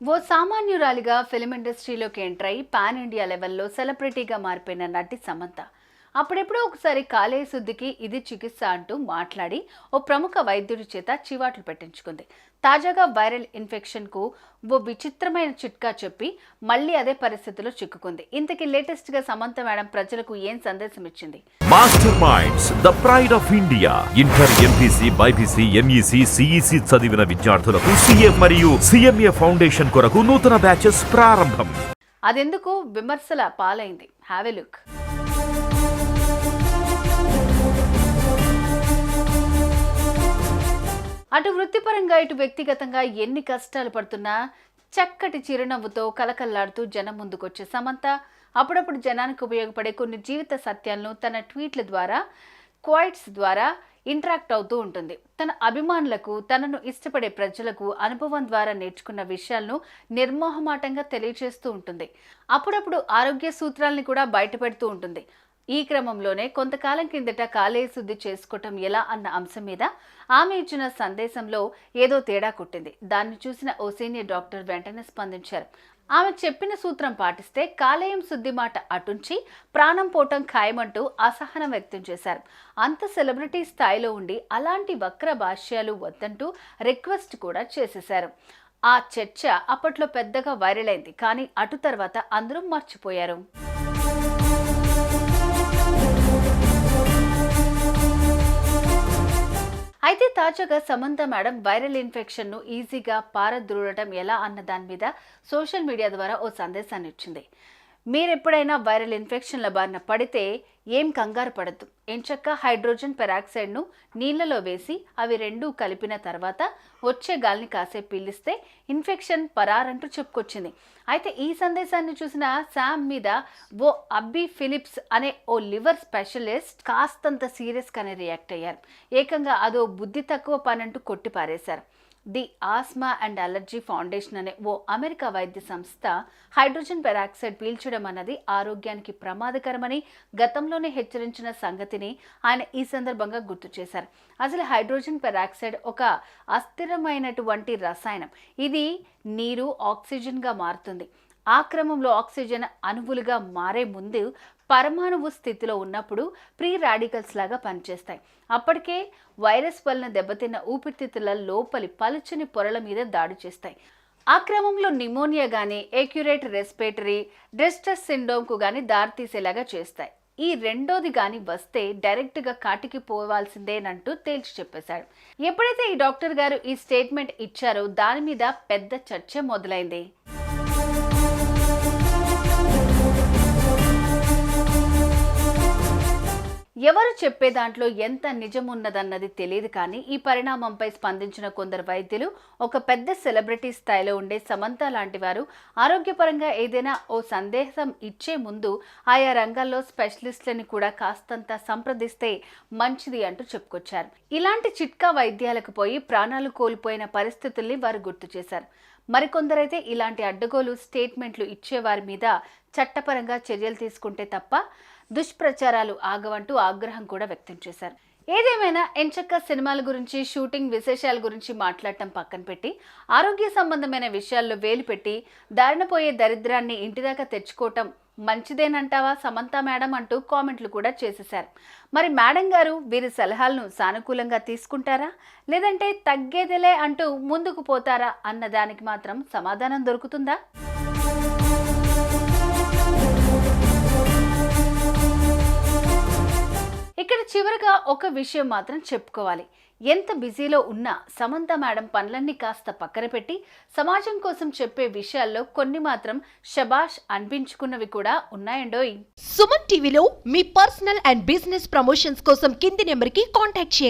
ఓ సామాన్యురాలిగా ఫిలిం ఇండస్ట్రీలోకి ఎంటర్ అయి పాన్ ఇండియా లెవెల్లో సెలబ్రిటీగా మారిపోయిన నటి సమంత. అప్పుడెప్పుడో ఒకసారి కాలేయ శుద్ధికి ఇది చికిత్స అంటూ మాట్లాడి ఓ ప్రముఖ వైద్యుడి చేత చివాట్లు పెట్టించుకుంది. తాజాగా వైరల్ ఇన్ఫెక్షన్కు ఓ విచిత్రమైన చిట్కా చెప్పి మళ్ళీ అదే పరిస్థితిలో చిక్కుకుంది. ఇంతకీ లేటెస్ట్గా సమంత మేడం ప్రజలకు ఏం సందేశం ఇచ్చింది? Master minds the pride of India inter MPC BiPC MEC CEC చదివిన విద్యార్థులకు సీఏ మరియు సిఎంఏ ఫౌండేషన్ కొరకు నూతన బ్యాచెస్ ప్రారంభం. అదెందుకు? విమర్శల పాలైంది. హ్యావ్ ఎ లుక్ అటు వృత్తిపరంగా ఇటు వ్యక్తిగతంగా ఎన్ని కష్టాలు పడుతున్నా చక్కటి చిరునవ్వుతో కలకల్లాడుతూ జనం ముందుకొచ్చే సమంత. అప్పుడప్పుడు జనానికి ఉపయోగపడే కొన్ని జీవిత సత్యాలను తన ట్వీట్ల ద్వారా క్వైట్స్ ద్వారా ఇంటరాక్ట్ అవుతూ ఉంటుంది. తన అభిమానులకు తనను ఇష్టపడే ప్రజలకు అనుభవం ద్వారా నేర్చుకున్న విషయాలను నిర్మోహమాటంగా తెలియజేస్తూ ఉంటుంది. అప్పుడప్పుడు ఆరోగ్య సూత్రాలని కూడా బయటపెడుతూ ఉంటుంది. ఈ క్రమంలోనే కొంతకాలం కిందట కాలేయ శుద్ధి చేసుకోవటం ఎలా అన్న అంశం మీద ఆమె ఇచ్చిన సందేశంలో ఏదో తేడా కొట్టింది. దాన్ని చూసిన ఓ సీనియర్ డాక్టర్ వెంటనే స్పందించారు. ఆమె చెప్పిన సూత్రం పాటిస్తే కాలేయం శుద్ధి మాట అటుంచి ప్రాణం పోవటం ఖాయమంటూ అసహనం వ్యక్తం చేశారు. అంత సెలబ్రిటీ స్థాయిలో ఉండి అలాంటి వక్ర భాష్యాలు వద్దంటూ రిక్వెస్ట్ కూడా చేసేశారు. ఆ చర్చ అప్పట్లో పెద్దగా వైరల్ అయింది. కానీ అటు తర్వాత అందరూ మర్చిపోయారు. అయితే తాజాగా సమంత మేడం వైరల్ ఇన్ఫెక్షన్ను ఈజీగా పారద్రోడటం ఎలా అన్న దాని మీద సోషల్ మీడియా ద్వారా ఓ సందేశాన్ని ఇచ్చింది. మీరు ఎప్పుడైనా వైరల్ ఇన్ఫెక్షన్ల బారిన పడితే ఏం కంగారు పడద్దు. ఎంచక్క హైడ్రోజన్ పెరాక్సైడ్ను నీళ్ళలో వేసి అవి రెండూ కలిపిన తర్వాత వచ్చే గాలిని కాసేపు పీలిస్తే ఇన్ఫెక్షన్ పరారంటూ చెప్పుకొచ్చింది. అయితే ఈ సందేశాన్ని చూసిన శామ్ మీద ఓ అబ్బీ ఫిలిప్స్ అనే ఓ లివర్ స్పెషలిస్ట్ కాస్తంత సీరియస్గానే రియాక్ట్ అయ్యారు. ఏకంగా అదో బుద్ధి తక్కువ పనంటూ కొట్టి పారేశారు the asthma and allergy foundation అనే ఓ అమెరికా వైద్య సంస్థ హైడ్రోజన్ పెరాక్సైడ్ పీల్చడం అన్నది ఆరోగ్యానికి ప్రమాదకరమని గతంలోనే హెచ్చరించిన సంగతిని ఆయన ఈ సందర్భంగా గుర్తు చేశారు. అసలు హైడ్రోజన్ పెరాక్సైడ్ ఒక అస్థిరమైనటువంటి రసాయనం. ఇది నీరు ఆక్సిజన్గా మారుతుంది. ఆ క్రమంలో ఆక్సిజన్ అణువులుగా మారే ముందు పరమాణువు స్థితిలో ఉన్నప్పుడు ప్రీ రాడికల్స్ లాగా పనిచేస్తాయి. అప్పటికే వైరస్ వలన దెబ్బతిన్న ఊపిరితిత్తుల లోపలి పలుచని పొరల మీద దాడి చేస్తాయి. ఆ క్రమంలో నిమోనియా కానీ ఏక్యురేట్ రెస్పిరేటరీ డిస్ట్రెస్ సిండ్రోమ్కు కానీ దారితీసేలాగా చేస్తాయి. ఈ రెండోది కానీ వస్తే డైరెక్ట్గా కాటికి పోవాల్సిందేనంటూ తేల్చి చెప్పేశాడు. ఎప్పుడైతే ఈ డాక్టర్ గారు ఈ స్టేట్మెంట్ ఇచ్చారో దాని మీద పెద్ద చర్చ మొదలైంది. ఎవరు చెప్పే దాంట్లో ఎంత నిజం ఉన్నదన్నది తెలియదు కానీ ఈ పరిణామంపై స్పందించిన కొందరు వైద్యులు ఒక పెద్ద సెలబ్రిటీ స్థాయిలో ఉండే సమంత లాంటి వారు ఆరోగ్యపరంగా ఏదైనా ఓ సందేశం ఇచ్చే ముందు ఆయా రంగాల్లో స్పెషలిస్టులని కూడా కాస్తంత సంప్రదిస్తే మంచిది అంటూ చెప్పుకొచ్చారు. ఇలాంటి చిట్కా వైద్యాలకు పోయి ప్రాణాలు కోల్పోయిన పరిస్థితుల్ని వారు గుర్తు చేశారు. మరికొందరైతే ఇలాంటి అడ్డగోలు స్టేట్మెంట్లు ఇచ్చేవారి మీద చట్టపరంగా చర్యలు తీసుకుంటే తప్ప దుష్ప్రచారాలు ఆగవంటూ ఆగ్రహం కూడా వ్యక్తం చేశారు. ఏదేమైనా ఎంచక్క సినిమాల గురించి షూటింగ్ విశేషాల గురించి మాట్లాడటం పక్కన పెట్టి ఆరోగ్య సంబంధమైన విషయాల్లో వేలు పెట్టి దారినపోయే దరిద్రాన్ని ఇంటిదాకా తెచ్చుకోవటం మంచిదేనంటావా సమంత మేడం అంటూ కామెంట్లు కూడా చేసేశారు. మరి మేడం గారు వీరి సలహాలను సానుకూలంగా తీసుకుంటారా? లేదంటే తగ్గేదిలే అంటూ ముందుకు పోతారా? అన్న దానికి మాత్రం సమాధానం దొరుకుతుందా? ఇక్కడ చివరగా ఒక విషయం మాత్రం చెప్పుకోవాలి. ఎంత బిజీలో ఉన్నా సమంత మేడం పనులన్నీ కాస్త పక్కన పెట్టి సమాజం కోసం చెప్పే విషయాల్లో కొన్ని మాత్రం షబాష్ అనిపించుకున్నవి కూడా ఉన్నాయండోయ్. సుమన్ టీవీలో మీ పర్సనల్ అండ్ బిజినెస్ ప్రమోషన్స్ కోసం కింది నెంబర్కి కాంటాక్ట్ చేయండి.